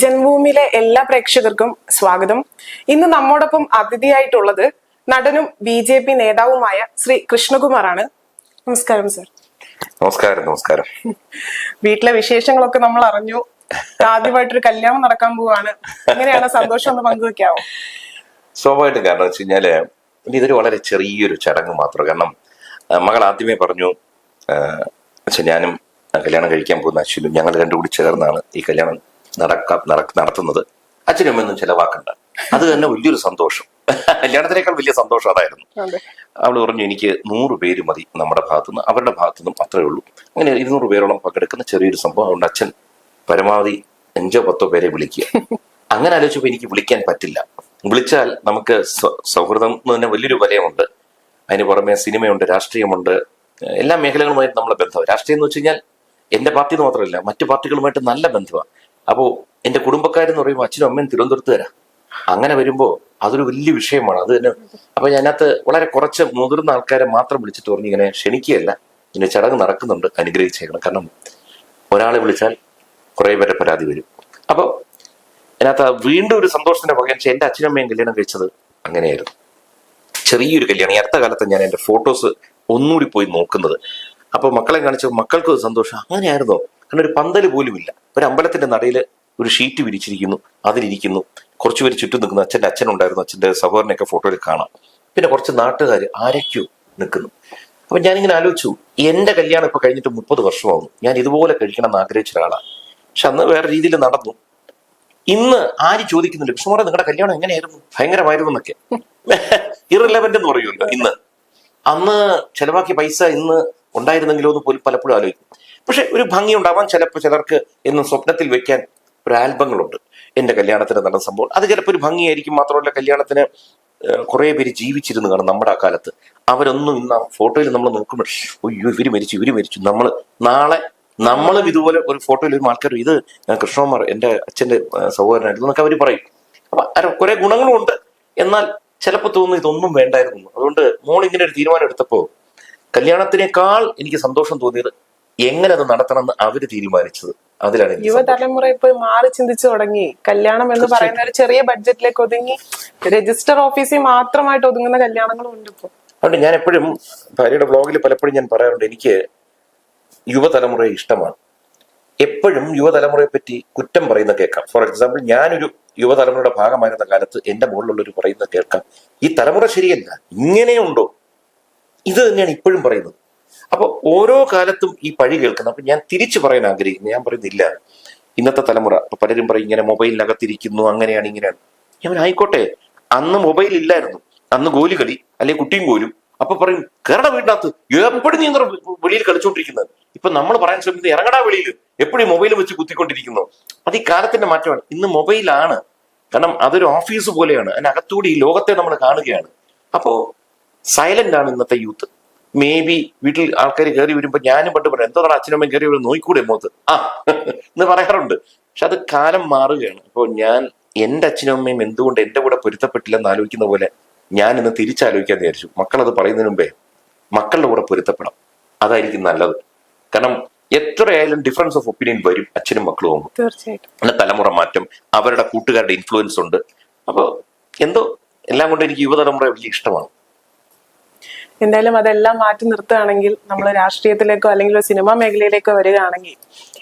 ജന്മഭൂമിയിലെ എല്ലാ പ്രേക്ഷകർക്കും സ്വാഗതം. ഇന്ന് നമ്മോടൊപ്പം അതിഥിയായിട്ടുള്ളത് നടനും ബി ജെ പി നേതാവുമായ ശ്രീ കൃഷ്ണകുമാറാണ്. നമസ്കാരം സർ. നമസ്കാരം നമസ്കാരം. വീട്ടിലെ വിശേഷങ്ങളൊക്കെ നമ്മൾ അറിഞ്ഞു. ആദ്യമായിട്ടൊരു കല്യാണം നടക്കാൻ പോവാണ്. എങ്ങനെയാണ് സന്തോഷം ഒന്ന് പങ്കുവെക്കാവോ? സ്വാഭാവികമായിട്ടും കാരണം വെച്ച് കഴിഞ്ഞാൽ ഇതൊരു വളരെ ചെറിയൊരു ചടങ്ങ് മാത്രം. കാരണം മകൾ ആദ്യമേ പറഞ്ഞു ഞാനും കല്യാണം കഴിക്കാൻ പോകുന്ന അശ്വിനും ഞങ്ങൾ രണ്ടു കൂടി ചേർന്നാണ് ഈ കല്യാണം നടക്ക നടത്തുന്നത്. അച്ഛനും അമ്മയൊന്നും ചെലവാക്കണ്ട. അത് തന്നെ വലിയൊരു സന്തോഷം. കല്യാണത്തിനേക്കാൾ വലിയ സന്തോഷം അതായിരുന്നു. അതെ. അവൾ പറഞ്ഞു എനിക്ക് നൂറ് പേര് മതി നമ്മുടെ ഭാഗത്തുനിന്ന്. അവരുടെ ഭാഗത്തുനിന്നും അത്രേ ഉള്ളൂ. അങ്ങനെ ഇരുന്നൂറ് പേരോളം പങ്കെടുക്കുന്ന ചെറിയൊരു സംഭവം അതുകൊണ്ട് അച്ഛൻ പരമാവധി അഞ്ചോ പത്തോ പേരെ വിളിക്കുക. അങ്ങനെ ആലോചിച്ചപ്പോൾ എനിക്ക് വിളിക്കാൻ പറ്റില്ല. വിളിച്ചാൽ നമുക്ക് സൗഹൃദം എന്ന് തന്നെ വലിയൊരു വലയമുണ്ട്. അതിന് പുറമെ സിനിമയുണ്ട് രാഷ്ട്രീയമുണ്ട്. എല്ലാ മേഖലകളുമായിട്ട് നമ്മളെ ബന്ധം രാഷ്ട്രീയം എന്ന് വെച്ച് കഴിഞ്ഞാൽ എന്റെ പാർട്ടി മാത്രമല്ല മറ്റു പാർട്ടികളുമായിട്ട് നല്ല ബന്ധമാണ്. അപ്പോൾ എന്റെ കുടുംബക്കാരെന്ന് പറയുമ്പോൾ അച്ഛനും അമ്മയും തിരുവനന്തപുരത്ത് തരാം അങ്ങനെ വരുമ്പോൾ അതൊരു വലിയ വിഷയമാണ്. അത് തന്നെ അപ്പൊ ഞാനകത്ത് വളരെ കുറച്ച് മുതിർന്ന ആൾക്കാരെ മാത്രം വിളിച്ചിട്ട് പറഞ്ഞു ഇങ്ങനെ ക്ഷണിക്കുകയല്ല. ഇങ്ങനെ ചടങ്ങ് നടക്കുന്നുണ്ട് അനുഗ്രഹിച്ചേക്കണം. കാരണം ഒരാളെ വിളിച്ചാൽ കുറെ പേരെ പരാതി വരും. അപ്പൊ അതിനകത്ത് വീണ്ടും ഒരു സന്തോഷത്തിന്റെ പകരം എന്റെ അച്ഛനമ്മയും കല്യാണം കഴിച്ചത് അങ്ങനെയായിരുന്നു. ചെറിയൊരു കല്യാണം. അടുത്ത കാലത്ത് ഞാൻ എന്റെ ഫോട്ടോസ് ഒന്നുകൂടി പോയി നോക്കുന്നത്. അപ്പൊ മക്കളെ കാണിച്ചപ്പോൾ മക്കൾക്ക് സന്തോഷം. അങ്ങനെയായിരുന്നോ? കാരണം ഒരു പന്തൽ പോലും ഇല്ല ഒരു അമ്പലത്തിന്റെ നടയിൽ ഒരു ഷീറ്റ് വിരിച്ചിരിക്കുന്നു. അതിലിരിക്കുന്നു. കുറച്ചു പേര് ചുറ്റും നിൽക്കുന്നു. അച്ഛന്റെ അച്ഛനുണ്ടായിരുന്നു അച്ഛന്റെ സഹോദരനൊക്കെ ഫോട്ടോയിൽ കാണാം. പിന്നെ കുറച്ച് നാട്ടുകാർ ആരൊക്കെയോ നിൽക്കുന്നു. അപ്പൊ ഞാനിങ്ങനെ ആലോചിച്ചു എന്റെ കല്യാണം ഇപ്പൊ കഴിഞ്ഞിട്ട് മുപ്പത് വർഷമാവുന്നു. ഞാൻ ഇതുപോലെ കഴിക്കണം എന്ന് ആഗ്രഹിച്ച ഒരാളാണ്. പക്ഷെ അന്ന് വേറെ രീതിയിൽ നടന്നു. ഇന്ന് ആര് ചോദിക്കുന്നുണ്ട് മോടെ നിങ്ങളുടെ കല്യാണം എങ്ങനെയായിരുന്നു? ഭയങ്കരമായിരുന്നു എന്നൊക്കെ. ഇറലവന്റ് എന്ന് പറയുമല്ലോ ഇന്ന്. അന്ന് ചെലവാക്കിയ പൈസ ഇന്ന് ഉണ്ടായിരുന്നെങ്കിലോ എന്ന് പോലും പലപ്പോഴും ആലോചിക്കും. പക്ഷെ ഒരു ഭംഗി ഉണ്ടാവാൻ ചിലപ്പോൾ ചിലർക്ക് എന്നും സ്വപ്നത്തിൽ വെക്കാൻ ഒരു ആൽബങ്ങളുണ്ട്. എന്റെ കല്യാണത്തിന് നടന്ന സംഭവം. അത് ചിലപ്പോൾ ഒരു ഭംഗിയായിരിക്കും. മാത്രമല്ല കല്യാണത്തിന് കുറെ പേര് ജീവിച്ചിരുന്നു കാണും നമ്മുടെ ആ കാലത്ത്. അവരൊന്നും ഇന്ന് ഫോട്ടോയിൽ നമ്മൾ നോക്കുമ്പോൾ അയ്യോ ഇവർ മരിച്ചു ഇവർ മരിച്ചു. നമ്മൾ നാളെ നമ്മളും ഇതുപോലെ ഒരു ഫോട്ടോയിൽ ഒരു ആൾക്കാർ ഇത് കൃഷ്ണകുമാർ എന്റെ അച്ഛന്റെ സഹോദരനായിരുന്നു എന്നൊക്കെ അവർ പറയും. അപ്പൊ കുറേ കുറെ ഗുണങ്ങളും ഉണ്ട്. എന്നാൽ ചിലപ്പോൾ തോന്നുന്നു ഇതൊന്നും വേണ്ടായിരുന്നു. അതുകൊണ്ട് മോൾ ഇങ്ങനെ ഒരു തീരുമാനം എടുത്തപ്പോ കല്യാണത്തിനേക്കാൾ എനിക്ക് സന്തോഷം തോന്നിയത് എങ്ങനെ അത് നടത്തണമെന്ന് അവർ തീരുമാനിച്ചത്. അതിലാണ് യുവതലമുറ ഇപ്പൊ മാറി ചിന്തിച്ചു തുടങ്ങി. കല്യാണം എന്ന് പറയുന്ന ഒരു ചെറിയ ബഡ്ജറ്റിലേക്ക് ഒതുങ്ങി. രജിസ്റ്റർ ഓഫീസിൽ മാത്രമായിട്ട് ഒതുങ്ങുന്ന കല്യാണങ്ങളും ഉണ്ട് ഇപ്പൊ. അതുകൊണ്ട് ഞാൻ എപ്പോഴും ഭാര്യയുടെ ബ്ലോഗിൽ പലപ്പോഴും ഞാൻ പറയാറുണ്ട് എനിക്ക് യുവതലമുറയെ ഇഷ്ടമാണ്. എപ്പോഴും യുവതലമുറയെ പറ്റി കുറ്റം പറയുന്ന കേൾക്കാം. ഫോർ എക്സാമ്പിൾ ഞാനൊരു യുവതലമുറയുടെ ഭാഗമായിരുന്ന കാലത്ത് എന്റെ മുകളിലുള്ളൊരു പറയുന്ന കേൾക്കാം ഈ തലമുറ ശരിയല്ല ഇങ്ങനെയുണ്ടോ? ഇത് തന്നെയാണ് ഇപ്പോഴും പറയുന്നത്. അപ്പൊ ഓരോ കാലത്തും ഈ പഴി കേൾക്കുന്നത് അപ്പൊ ഞാൻ തിരിച്ചു പറയാൻ ആഗ്രഹിക്കുന്നു. ഞാൻ പറയുന്നില്ല. ഇന്നത്തെ തലമുറ അപ്പൊ പലരും പറയും ഇങ്ങനെ മൊബൈലിനകത്തിരിക്കുന്നു അങ്ങനെയാണ് ഇങ്ങനെയാണ്. ഞാൻ ആയിക്കോട്ടെ. അന്ന് മൊബൈൽ ഇല്ലായിരുന്നു. അന്ന് ഗോലി കളി അല്ലെങ്കിൽ കുട്ടിയും കോലും. അപ്പൊ പറയും കേരള വീടിനകത്ത് എപ്പോഴും നീ വെളിയിൽ കളിച്ചോണ്ടിരിക്കുന്നത് ഇപ്പൊ നമ്മൾ പറയാൻ ശ്രമിക്കുന്നത് ഇറങ്ങടാ വെളിയിൽ. എപ്പോഴും മൊബൈൽ വെച്ച് കുത്തിക്കൊണ്ടിരിക്കുന്നു. അത് ഈ കാലത്തിന്റെ മാറ്റമാണ്. ഇന്ന് മൊബൈലാണ്. കാരണം അതൊരു ഓഫീസ് പോലെയാണ്. അതിനകത്തൂടി ഈ ലോകത്തെ നമ്മൾ കാണുകയാണ്. അപ്പോ സൈലന്റ് ആണ് ഇന്നത്തെ യൂത്ത് മേ ബി വീട്ടിൽ ആൾക്കാർ കയറി വരുമ്പോൾ ഞാനും പണ്ട് പറയാം എന്തോ അച്ഛനമ്മയും കയറി വരും നോയിക്കൂടെ മോത്ത് ആ എന്ന് പറയാറുണ്ട്. പക്ഷെ അത് കാലം മാറുകയാണ്. ഇപ്പോൾ ഞാൻ എന്റെ അച്ഛനും അമ്മയും എന്തുകൊണ്ട് എന്റെ കൂടെ പൊരുത്തപ്പെട്ടില്ലെന്ന് ആലോചിക്കുന്ന പോലെ ഞാൻ ഇന്ന് തിരിച്ചാലോചിക്കാൻ വിചാരിച്ചു. മക്കൾ അത് പറയുന്നതിന് മുമ്പേ മക്കളുടെ കൂടെ പൊരുത്തപ്പെടാം അതായിരിക്കും നല്ലത്. കാരണം എത്രയായാലും ഡിഫറൻസ് ഓഫ് ഒപ്പീനിയൻ വരും അച്ഛനും മക്കളും ആകുമ്പോൾ തീർച്ചയായിട്ടും. പിന്നെ തലമുറ മാറ്റം അവരുടെ കൂട്ടുകാരുടെ ഇൻഫ്ലുവൻസ് ഉണ്ട്. അപ്പോൾ എന്തോ എല്ലാം കൊണ്ട് എനിക്ക് യുവതലമുറ വലിയ ഇഷ്ടമാണ്. എന്തായാലും അതെല്ലാം മാറ്റി നിർത്തുകയാണെങ്കിൽ നമ്മൾ രാഷ്ട്രീയത്തിലേക്കോ അല്ലെങ്കിൽ സിനിമാ മേഖലയിലേക്കോ വരികയാണെങ്കിൽ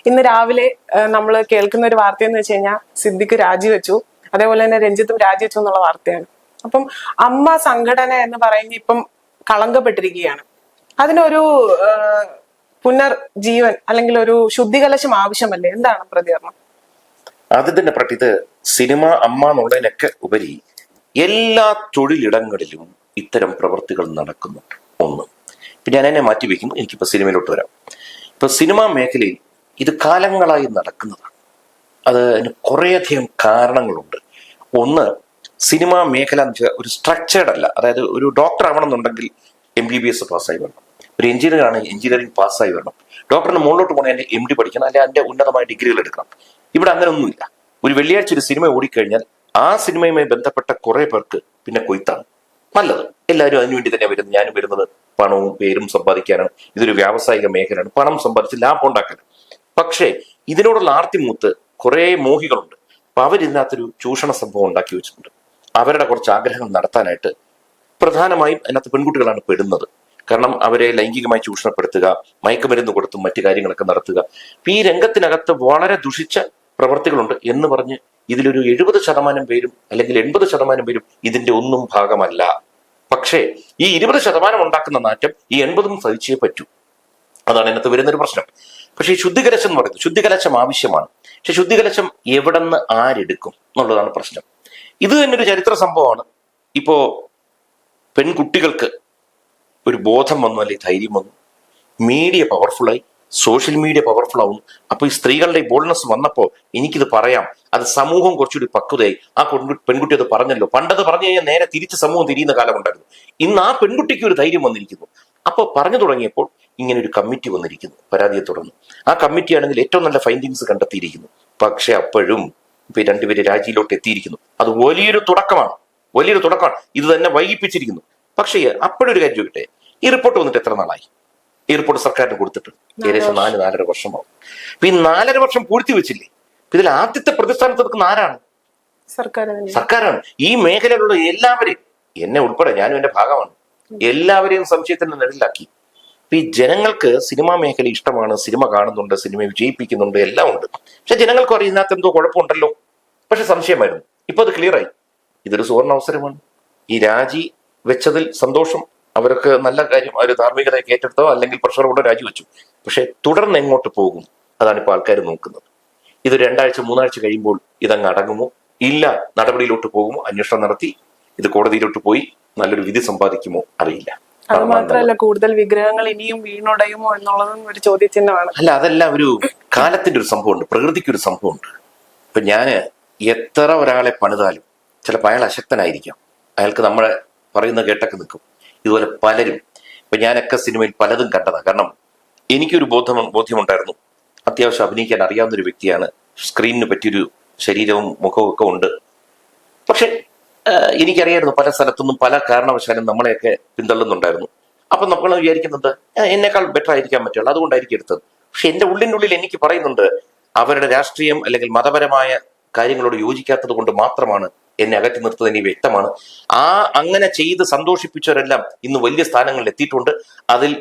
ഇന്ന് രാവിലെ നമ്മൾ കേൾക്കുന്ന ഒരു വാർത്ത എന്ന് വെച്ച് കഴിഞ്ഞാൽ സിദ്ദിഖ് രാജിവെച്ചു. അതേപോലെ തന്നെ രഞ്ജിത്തും രാജിവെച്ചു എന്നുള്ള വാർത്തയാണ്. അപ്പം അമ്മ സംഘടന എന്ന് പറയുന്ന ഇപ്പം കളങ്കപ്പെട്ടിരിക്കുകയാണ്. അതിനൊരു പുനർ പുനർജീവൻ അല്ലെങ്കിൽ ഒരു ശുദ്ധികലശം ആവശ്യമല്ലേ? എന്താണ് പ്രതികരണം? ആദ്യം തന്നെ ഇത് സിനിമ അമ്മ എന്നുള്ളതിനൊക്കെ ഉപരി എല്ലാ തൊഴിലിടങ്ങളിലും ഇത്തരം പ്രവർത്തികൾ നടക്കുന്നുണ്ട് ഒന്ന്. ഇപ്പൊ ഞാൻ എന്നെ മാറ്റി വെക്കുന്നു. എനിക്കിപ്പോ സിനിമയിലോട്ട് വരാം. ഇപ്പൊ സിനിമാ മേഖലയിൽ ഇത് കാലങ്ങളായി നടക്കുന്നതാണ്. അത് അതിന് കുറേയധികം കാരണങ്ങളുണ്ട്. ഒന്ന് സിനിമാ മേഖല ഒരു സ്ട്രക്ചേർഡ് അല്ല. അതായത് ഒരു ഡോക്ടർ ആവണമെന്നുണ്ടെങ്കിൽ എം ബി ബി എസ് പാസ്സായി വരണം. ഒരു എഞ്ചിനീയർ ആണ് എഞ്ചിനീയറിംഗ് പാസ്സായി വരണം. ഡോക്ടറിന് മുകളിലോട്ട് പോകണമെങ്കിൽ എം ഡി പഠിക്കണം. അല്ലെങ്കിൽ എന്റെ ഉന്നതമായ ഡിഗ്രികൾ എടുക്കണം. ഇവിടെ അങ്ങനെ ഒന്നുമില്ല ഒരു വെള്ളിയാഴ്ച ഒരു സിനിമ ഓടിക്കഴിഞ്ഞാൽ ആ സിനിമയുമായി ബന്ധപ്പെട്ട കുറെ പേർക്ക് പിന്നെ കൊയ്ത്താണ്. നല്ലത്. എല്ലാവരും അതിനുവേണ്ടി തന്നെ വരുന്നത്. ഞാനും വരുന്നത് പണവും പേരും സമ്പാദിക്കാനാണ്. ഇതൊരു വ്യാവസായിക മേഖലയാണ്. പണം സമ്പാദിച്ച് ലാഭം ഉണ്ടാക്കാൻ പക്ഷേ ഇതിനോടുള്ള ആർത്തിമൂത്ത് കുറെ മോഹികളുണ്ട്. അപ്പൊ അവരിതിനകത്തൊരു ചൂഷണ സംഭവം ഉണ്ടാക്കി വെച്ചിട്ടുണ്ട്. അവരുടെ കുറച്ച് ആഗ്രഹങ്ങൾ നടത്താനായിട്ട് പ്രധാനമായും അതിനകത്ത് പെൺകുട്ടികളാണ് പെടുന്നത്. കാരണം അവരെ ലൈംഗികമായി ചൂഷണപ്പെടുത്തുക മയക്കുമരുന്ന് കൊടുത്തും മറ്റു കാര്യങ്ങളൊക്കെ നടത്തുക. ഈ രംഗത്തിനകത്ത് വളരെ ദുഷിച്ച പ്രവർത്തികളുണ്ട് എന്ന് പറഞ്ഞ് ഇതിലൊരു എഴുപത് ശതമാനം പേരും അല്ലെങ്കിൽ എൺപത് ശതമാനം പേരും ഇതിന്റെ ഒന്നും ഭാഗമല്ല. പക്ഷേ ഈ ഇരുപത് ശതമാനം ഉണ്ടാക്കുന്ന നാറ്റം ഈ എൺപതും സഹിച്ചേ പറ്റൂ. അതാണ് ഇതിനകത്ത് വരുന്നൊരു പ്രശ്നം. പക്ഷേ ഈ ശുദ്ധികലശം എന്ന് പറയുന്നത് ശുദ്ധികലശം ആവശ്യമാണ്. പക്ഷെ ശുദ്ധികലശം എവിടെ നിന്ന് ആരെടുക്കും എന്നുള്ളതാണ് പ്രശ്നം. ഇത് തന്നെ ഒരു ചരിത്ര സംഭവമാണ്. ഇപ്പോ പെൺകുട്ടികൾക്ക് ഒരു ബോധം വന്നു അല്ലെങ്കിൽ ധൈര്യം വന്നു. മീഡിയ പവർഫുള്ളായി. സോഷ്യൽ മീഡിയ പവർഫുൾ ആവും അപ്പൊ ഈ സ്ത്രീകളുടെ ബോൾനെസ് വന്നപ്പോ എനിക്കിത് പറയാം. അത് സമൂഹം കുറച്ചുകൂടി പക്വതയായി. ആ പെൺകുട്ടി അത് പറഞ്ഞല്ലോ. പണ്ടത് പറഞ്ഞു കഴിഞ്ഞാൽ നേരെ തിരിച്ച് സമൂഹം തിരിയുന്ന കാലമുണ്ടായിരുന്നു. ഇന്ന് ആ പെൺകുട്ടിക്ക് ഒരു ധൈര്യം വന്നിരിക്കുന്നു. അപ്പോൾ പറഞ്ഞു തുടങ്ങിയപ്പോൾ ഇങ്ങനെ ഒരു കമ്മിറ്റി വന്നിരിക്കുന്നു. പരാതിയെ തുടർന്ന്. ആ കമ്മിറ്റി ആണെങ്കിൽ ഏറ്റവും നല്ല ഫൈൻഡിങ്സ് കണ്ടെത്തിയിരിക്കുന്നു. പക്ഷെ അപ്പോഴും ഇപ്പൊ രണ്ടുപേര് രാജിയിലോട്ട് എത്തിയിരിക്കുന്നു. അത് വലിയൊരു തുടക്കമാണ്. വലിയൊരു തുടക്കമാണ്. ഇത് തന്നെ വൈകിപ്പിച്ചിരിക്കുന്നു. പക്ഷേ അപ്പോഴൊരു കാര്യം ചോദിക്കട്ടെ? ഈ റിപ്പോർട്ട് വന്നിട്ട് എത്ര നാളായി? ഈ റിപ്പോർട്ട് സർക്കാരിന് കൊടുത്തിട്ട്. ഏകദേശം നാല് നാലര വർഷമാവും. അപ്പൊ ഈ നാലര വർഷം പൂഴ്ത്തി വെച്ചില്ലേ? ഇതിൽ ആദ്യത്തെ പ്രതിസ്ഥാനത്ത് നിൽക്കുന്ന ആരാണ്? സർക്കാരാണ്. ഈ മേഖലയിലുള്ള എല്ലാവരെയും എന്നെ ഉൾപ്പെടെ ഞാനും എന്റെ ഭാഗമാണ് എല്ലാവരെയും സംശയത്തിന്റെ നിഴലിലാക്കി. ഇപ്പൊ ഈ ജനങ്ങൾക്ക് സിനിമാ മേഖല ഇഷ്ടമാണ് സിനിമ കാണുന്നുണ്ട് സിനിമ വിജയിപ്പിക്കുന്നുണ്ട് എല്ലാം ഉണ്ട്. പക്ഷെ ജനങ്ങൾക്ക് അറിയാം ഇതിനകത്ത് എന്തോ കുഴപ്പമുണ്ടല്ലോ. പക്ഷെ സംശയമായിരുന്നു. ഇപ്പൊ അത് ക്ലിയർ ആയി. ഇതൊരു സുവർണ അവസരമാണ്. ഈ രാജി വെച്ചതിൽ സന്തോഷം അവർക്ക് നല്ല കാര്യം അവർ ധാർമ്മികതയൊക്കെ ഏറ്റെടുത്തോ അല്ലെങ്കിൽ പ്രഷർ പ്രഷറോടെ രാജിവെച്ചു. പക്ഷെ തുടർന്ന് എങ്ങോട്ട് പോകും? അതാണ് ഇപ്പോൾ ആൾക്കാർ നോക്കുന്നത്. ഇത് രണ്ടാഴ്ച മൂന്നാഴ്ച കഴിയുമ്പോൾ ഇതങ്ങ് അടങ്ങുമോ? ഇല്ല നടപടിയിലോട്ട് പോകുമോ? അന്വേഷണം നടത്തി ഇത് കോടതിയിലോട്ട് പോയി നല്ലൊരു വിധി സമ്പാദിക്കുമോ? അറിയില്ല. അത് മാത്രമല്ല കൂടുതൽ വിഗ്രഹങ്ങൾ ഇനിയും വീണുടയുമോ എന്നുള്ളതും ഒരു ചോദ്യചിഹ്നമാണ്. അല്ല അതല്ല ഒരു കാലത്തിന്റെ ഒരു സംഭവമുണ്ട്. പ്രകൃതിക്ക് ഒരു സംഭവമുണ്ട്. ഇപ്പൊ ഞാൻ എത്ര ഒരാളെ പണിതാലും ചിലപ്പോൾ അയാൾ അശക്തനായിരിക്കാം. അയാൾക്ക് നമ്മളെ പറയുന്ന കേട്ടൊക്കെ നിൽക്കും. ഇതുപോലെ പലരും ഇപ്പൊ ഞാനൊക്കെ സിനിമയിൽ പലതും കണ്ടതാണ് കാരണം എനിക്കൊരു ബോധം ബോധ്യമുണ്ടായിരുന്നു. അത്യാവശ്യം അഭിനയിക്കാൻ അറിയാവുന്ന ഒരു വ്യക്തിയാണ്. സ്ക്രീനിന് പറ്റിയൊരു ശരീരവും മുഖവും ഒക്കെ ഉണ്ട്. പക്ഷെ എനിക്കറിയായിരുന്നു പല സ്ഥലത്തുനിന്നും പല കാരണവശാലും നമ്മളെയൊക്കെ പിന്തള്ളുന്നുണ്ടായിരുന്നു. അപ്പൊ നമ്മൾ വിചാരിക്കുന്നത് "ആ, എന്നെക്കാൾ ബെറ്റർ ആയിരിക്കാൻ പറ്റുള്ളൂ. അതുകൊണ്ടായിരിക്കും എടുത്തത്. പക്ഷെ എന്റെ ഉള്ളിനുള്ളിൽ എനിക്ക് പറയുന്നുണ്ട് അവരുടെ രാഷ്ട്രീയം അല്ലെങ്കിൽ മതപരമായ കാര്യങ്ങളോട് യോജിക്കാത്തത് കൊണ്ട് മാത്രമാണ് എന്നെ അകറ്റി നിർത്തുന്നത് എനിക്ക് വ്യക്തമാണ്. ആ അങ്ങനെ ചെയ്ത് സന്തോഷിപ്പിച്ചവരെല്ലാം ഇന്ന് വലിയ സ്ഥാനങ്ങളിൽ എത്തിയിട്ടുണ്ട്. അതിൽ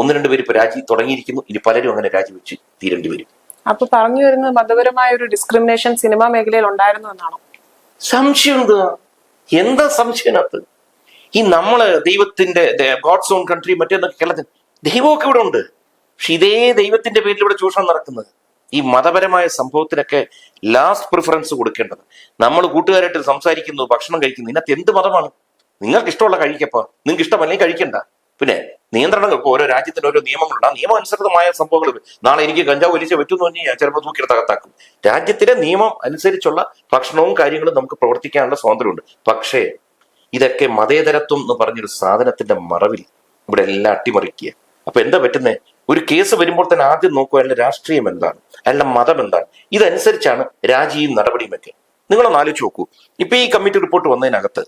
ഒന്ന് രണ്ട് പേര് ഇപ്പൊ രാജി തുടങ്ങിയിരിക്കുന്നു. ഇനി പലരും അങ്ങനെ രാജിവെച്ച് തീരേണ്ടി വരും. അപ്പൊ പറഞ്ഞു വരുന്നത് മതപരമായ ഒരു ഡിസ്ക്രിമിനേഷൻ സിനിമാ മേഖലയിൽ ഉണ്ടായിരുന്നു എന്നാണോ? സംശയം എന്താ? എന്താ അത് ഈ നമ്മൾ ദൈവത്തിന്റെ ഗോഡ്സ് ഓൺ കൺട്രി മറ്റേന്നൊക്കെ കേരളത്തിൽ ദൈവമൊക്കെ ഇവിടെ ഉണ്ട്. പക്ഷെ ഇതേ ദൈവത്തിന്റെ പേരിൽ ഇവിടെ ചൂഷണം നടക്കുന്നത്. ഈ മതപരമായ സംഭവത്തിനൊക്കെ ലാസ്റ്റ് പ്രിഫറൻസ് കൊടുക്കേണ്ടത്. നമ്മൾ കൂട്ടുകാരായിട്ട് സംസാരിക്കുന്നു ഭക്ഷണം കഴിക്കുന്നു ഇതിനകത്ത് എന്ത് മതമാണ്? നിങ്ങൾക്ക് ഇഷ്ടമുള്ള കഴിക്കപ്പോ നിങ്ങൾക്ക് ഇഷ്ടമല്ലെങ്കിൽ കഴിക്കണ്ട. പിന്നെ നിയന്ത്രണങ്ങൾ ഇപ്പോൾ ഓരോ രാജ്യത്തിന് ഓരോ നിയമങ്ങളുണ്ട്. ആ നിയമം അനുസൃതമായ സംഭവങ്ങൾ നാളെ എനിക്ക് കഞ്ചാവ് വലിച്ച പറ്റുമെന്ന് പറഞ്ഞാൽ ചിലപ്പോൾ തൂക്കിയെടുത്ത് തകർത്താക്കും നിയമം അനുസരിച്ചുള്ള ഭക്ഷണവും കാര്യങ്ങളും നമുക്ക് പ്രവർത്തിക്കാനുള്ള സ്വാതന്ത്ര്യമുണ്ട്. പക്ഷേ ഇതൊക്കെ മതേതരത്വം എന്ന് പറഞ്ഞൊരു സാധനത്തിന്റെ മറവിൽ ഇവിടെ എല്ലാം അട്ടിമറിക്കുക. അപ്പൊ എന്താ പറ്റുന്നേ? ഒരു കേസ് വരുമ്പോൾ തന്നെ ആദ്യം നോക്കുക അയാളുടെ രാഷ്ട്രീയം എന്താണ് അയാളുടെ മതം എന്താണ്. ഇതനുസരിച്ചാണ് രാജിയും നടപടിയും ഒക്കെ. നിങ്ങളൊന്ന് ആലോചിച്ച് നോക്കൂ. ഇപ്പൊ ഈ കമ്മിറ്റി റിപ്പോർട്ട് വന്നതിനകത്ത്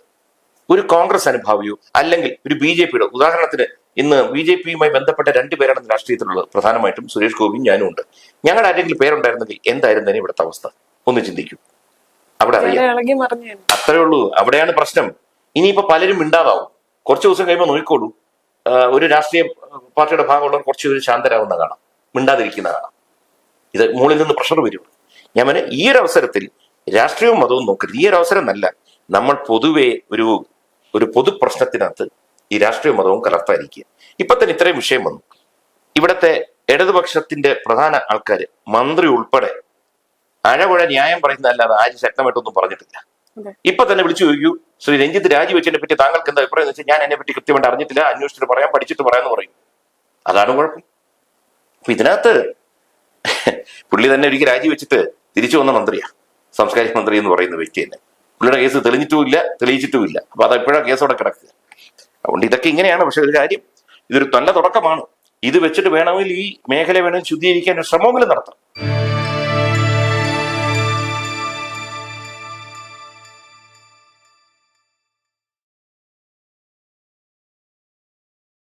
ഒരു കോൺഗ്രസ് അനുഭാവിയോ അല്ലെങ്കിൽ ഒരു ബി ജെ പിയുടെ ഉദാഹരണത്തിന് ഇന്ന് ബി ജെ പിയുമായി ബന്ധപ്പെട്ട രണ്ടുപേരാണ് രാഷ്ട്രീയത്തിലുള്ളത്. പ്രധാനമായിട്ടും സുരേഷ് ഗോപിയും ഞാനും ഉണ്ട്. ഞങ്ങളുടെ ആരെങ്കിലും പേരുണ്ടായിരുന്നെങ്കിൽ എന്തായിരുന്നേനെ ഇവിടുത്തെ അവസ്ഥ? ഒന്ന് ചിന്തിക്കൂ. അവിടെ അറിയാം. അത്രേ ഉള്ളൂ. അവിടെയാണ് പ്രശ്നം. ഇനിയിപ്പോ പലരും മിണ്ടാതാവും. കുറച്ച് ദിവസം കഴിയുമ്പോൾ നോക്കിക്കോളൂ. ഒരു രാഷ്ട്രീയ പാർട്ടിയുടെ ഭാഗമുള്ളവർ ഒരു ശാന്തരാകുന്ന കാണാം. മിണ്ടാതിരിക്കുന്ന കാണാം. ഇത് മുകളിൽ നിന്ന് പ്രഷർ വരും. ഞാൻ പറഞ്ഞ ഈ ഒരു അവസരത്തിൽ രാഷ്ട്രീയവും മതവും നോക്കരുത്. ഈ ഒരു അവസരം നല്ല നമ്മൾ പൊതുവെ ഒരു ഒരു പൊതു പ്രശ്നത്തിനകത്ത് ഈ രാഷ്ട്രീയ മതവും കലർത്താതിരിക്കുക. ഇപ്പൊ തന്നെ ഇത്രയും വിഷയം വന്നു. ഇവിടത്തെ ഇടതുപക്ഷത്തിന്റെ പ്രധാന ആൾക്കാര് മന്ത്രി ഉൾപ്പെടെ അഴകുഴ ന്യായം പറയുന്നതല്ലാതെ ആരും ശക്തമായിട്ടൊന്നും പറഞ്ഞിട്ടില്ല. ഇപ്പൊ തന്നെ വിളിച്ചു ചോദിക്കൂ ശ്രീ രഞ്ജിത്ത് രാജിവെച്ചതിനെ പറ്റി താങ്കൾക്ക് എന്താ അഭിപ്രായം വെച്ചാൽ ഞാൻ എന്നെ പറ്റി കൃത്യമായിട്ട് അറിഞ്ഞിട്ടില്ല അന്വേഷിച്ചിട്ട് പറയാം പഠിച്ചിട്ട് പറയാന്ന് പറയും. അതാണ് കുഴപ്പം. അപ്പൊ ഇതിനകത്ത് പുള്ളി തന്നെ ഒരിക്കൽ രാജിവെച്ചിട്ട് തിരിച്ചു വന്ന മന്ത്രിയാ സാംസ്കാരിക മന്ത്രി എന്ന് പറയുന്ന വ്യക്തി തന്നെ. പുള്ളിയുടെ കേസ് തെളിഞ്ഞിട്ടുമില്ല തെളിയിച്ചിട്ടുമില്ല അപ്പൊ അത് എപ്പോഴാ കേസോടെ കിടക്കുക? അതുകൊണ്ട് ഇതൊക്കെ ഇങ്ങനെയാണ് പക്ഷെ ഒരു കാര്യം ഇതൊരു നല്ല തുടക്കമാണ്. ഇത് വെച്ചിട്ട് വേണമെങ്കിൽ ഈ മേഖല വേണമെങ്കിൽ ശുദ്ധീകരിക്കാൻ ഒരു ശ്രമമെങ്കിലും നടത്താം